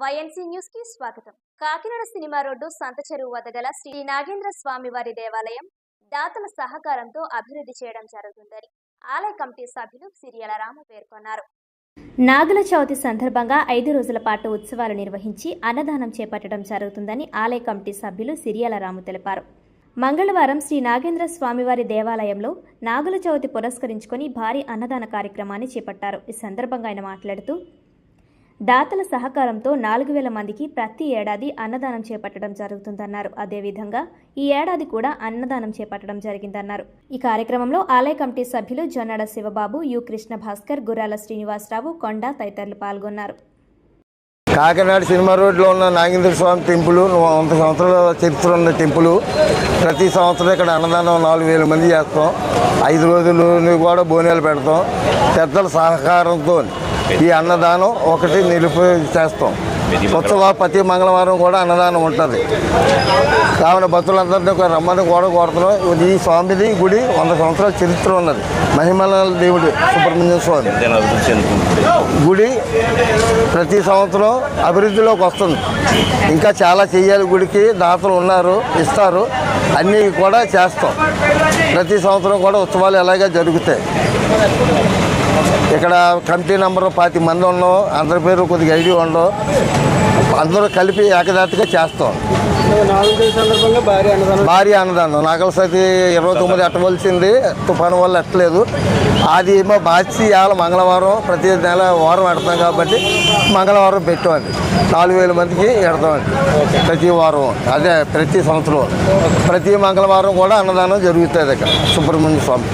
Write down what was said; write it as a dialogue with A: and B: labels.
A: YNC న్యూస్కి స్వాగతం. Kakinada cinema road సంత చెరువు వద్ద గల శ్రీ నాగేంద్ర స్వామి వారి దేవాలయం దాతల సహకారంతో అభివృద్ధి చేయడం జరుగుతుందని ఆలయ కమిటీ సభ్యులు సిరియల రామ పేర్కొన్నారు. నాగుల చవితి సందర్భంగా ఐదు రోజుల పాటు ఉత్సవాలు నిర్వహించి అన్నదానం చేపట్టడం జరుగుతుందని ఆలయ కమిటీ సభ్యులు సిరియల రాము తెలిపారు. మంగళవారం శ్రీ నాగేంద్ర స్వామివారి దేవాలయంలో నాగుల చవితి పురస్కరించుకొని భారీ అన్నదాన కార్యక్రమాన్ని చేపట్టారు. ఈ సందర్భంగా ఆయన మాట్లాడుతూ దాతల సహకారంతో నాలుగు వేల మందికి ప్రతి ఏడాది అన్నదానం చేపట్టడం జరుగుతుందన్నారు. అదేవిధంగా ఈ ఏడాది కూడా అన్నదానం చేపట్టడం జరిగిందన్నారు. ఈ కార్యక్రమంలో ఆలయ కమిటీ సభ్యులు జొన్నడ శివబాబు యు కృష్ణ భాస్కర్ గురాల శ్రీనివాసరావు కొండ తదితరులు పాల్గొన్నారు.
B: కాకినాడ సినిమా రోడ్లో ఉన్న నాగేంద్ర స్వామి టెంపుల్ వంద సంవత్సరాల చరిత్ర ఉన్న టెంపుల్ ప్రతి సంవత్సరం ఇక్కడ అన్నదానం నాలుగు వేల మంది చేస్తాం. ఐదు రోజులు కూడా బోనాలు పెడతాం. పెద్దల సహకారంతో ఈ అన్నదానం ఒకటి నిలుపు చేస్తాం. ఉత్సవ ప్రతి మంగళవారం కూడా అన్నదానం ఉంటుంది. కావున భక్తులందరినీ రమ్మని కూడా కోరుతున్నాం. ఈ స్వామిది గుడి వంద సంవత్సరాల చరిత్ర ఉన్నది. మహిమల దేవుడు సుబ్రహ్మణ్య స్వామి. గుడి ప్రతి సంవత్సరం అభివృద్ధిలోకి వస్తుంది. ఇంకా చాలా చెయ్యాలి గుడికి. దాతలు ఉన్నారు ఇస్తారు. అన్నీ కూడా చేస్తాం. ప్రతి సంవత్సరం కూడా ఉత్సవాలు ఎలాగే జరుగుతాయి. ఇక్కడ కమిటీ నెంబర్ పాతి మంది ఉన్నాం అందరి పేరు కొద్దిగా ఐడియా ఉండవు. అందరూ కలిపి ఏకదాటిగా చేస్తాం.
C: భారీ అన్నదానం.
B: భారీ నాగల సతి ఇరవై తొమ్మిది ఎట్టవలసింది తుఫాను వల్ల ఎట్టలేదు. అది ఏమో మార్చి ఇవాళ మంగళవారం ప్రతి నెల వారం పెడతాం కాబట్టి మంగళవారం పెట్టామండి నాలుగు వేల మందికి పెడతామండి ప్రతి వారం. అదే ప్రతి సంవత్సరం. ప్రతి మంగళవారం కూడా అన్నదానం జరుగుతుంది ఇక్కడ. సుబ్రహ్మణ్య స్వామి.